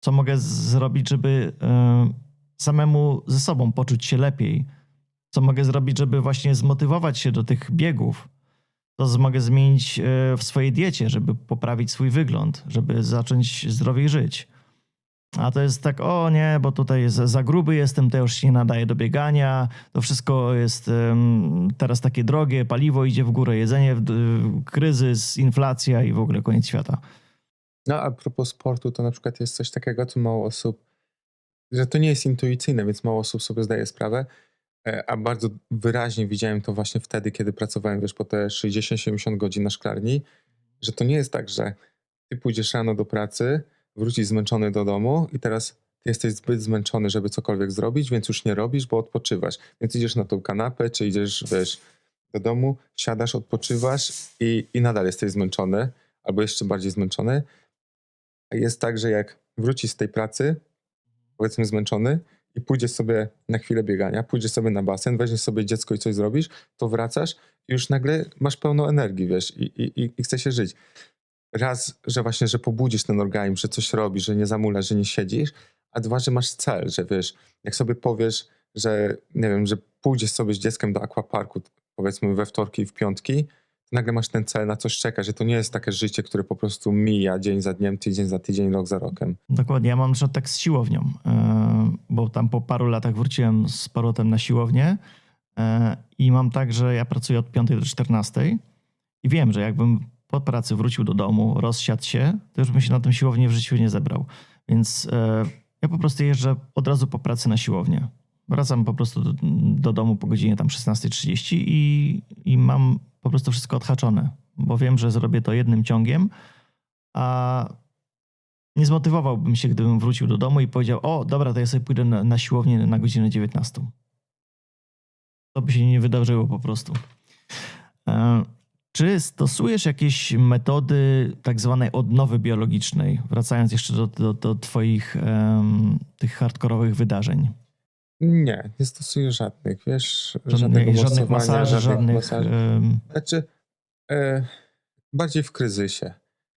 co mogę zrobić, żeby e, samemu ze sobą poczuć się lepiej. Co mogę zrobić, żeby właśnie zmotywować się do tych biegów. Z- mogę zmienić e, w swojej diecie, żeby poprawić swój wygląd, żeby zacząć zdrowiej żyć. A to jest tak, o nie, bo tutaj jest, za gruby jestem, to już się nie nadaje do biegania, to wszystko jest em, teraz takie drogie, paliwo idzie w górę, jedzenie, w, d- kryzys, inflacja i w ogóle koniec świata. No a propos sportu, to na przykład jest coś takiego, co mało osób, że to nie jest intuicyjne, więc mało osób sobie zdaje sprawę, e, a bardzo wyraźnie widziałem to właśnie wtedy, kiedy pracowałem, wiesz, po te 60-70 godzin na szklarni, że to nie jest tak, że ty pójdziesz rano do pracy, wrócisz zmęczony do domu i teraz ty jesteś zbyt zmęczony, żeby cokolwiek zrobić, więc już nie robisz, bo odpoczywasz. Więc idziesz na tą kanapę, czy idziesz, wiesz, do domu, siadasz, odpoczywasz i, i nadal jesteś zmęczony, albo jeszcze bardziej zmęczony. Jest tak, że jak wrócisz z tej pracy, powiedzmy zmęczony, i pójdziesz sobie na chwilę biegania, pójdziesz sobie na basen, weźmiesz sobie dziecko i coś zrobisz, to wracasz i już nagle masz pełno energii, wiesz, i, i, i- chce się żyć. Raz, że właśnie, że pobudzisz ten organizm, że coś robisz, że nie zamulasz, że nie siedzisz, a dwa, że masz cel, że wiesz, jak sobie powiesz, że nie wiem, że pójdziesz sobie z dzieckiem do aquaparku, powiedzmy we wtorki i w piątki, nagle masz ten cel, na coś czekasz, że to nie jest takie życie, które po prostu mija dzień za dniem, tydzień za tydzień, rok za rokiem. Dokładnie, ja mam na tak z siłownią, e, bo tam po paru latach wróciłem z powrotem na siłownię e, i mam tak, że ja pracuję od 5 do 14 i wiem, że jakbym po pracy wrócił do domu, rozsiadł się, to już bym się na tym siłownię w życiu nie zebrał. Więc e, ja po prostu jeżdżę od razu po pracy na siłownię. Wracam po prostu do, do domu po godzinie tam 16.30 i, i mam po prostu wszystko odhaczone, bo wiem, że zrobię to jednym ciągiem, a nie zmotywowałbym się, gdybym wrócił do domu i powiedział, o dobra, to ja sobie pójdę na, na siłownię na godzinę 19. To by się nie wydarzyło po prostu. E, Czy stosujesz jakieś metody tak zwanej odnowy biologicznej, wracając jeszcze do, do, do twoich em, tych hardkorowych wydarzeń? Nie, nie stosuję żadnych, wiesz, Żadnych, żadnych masaży, żadnych... masaży. Znaczy, e, bardziej w kryzysie.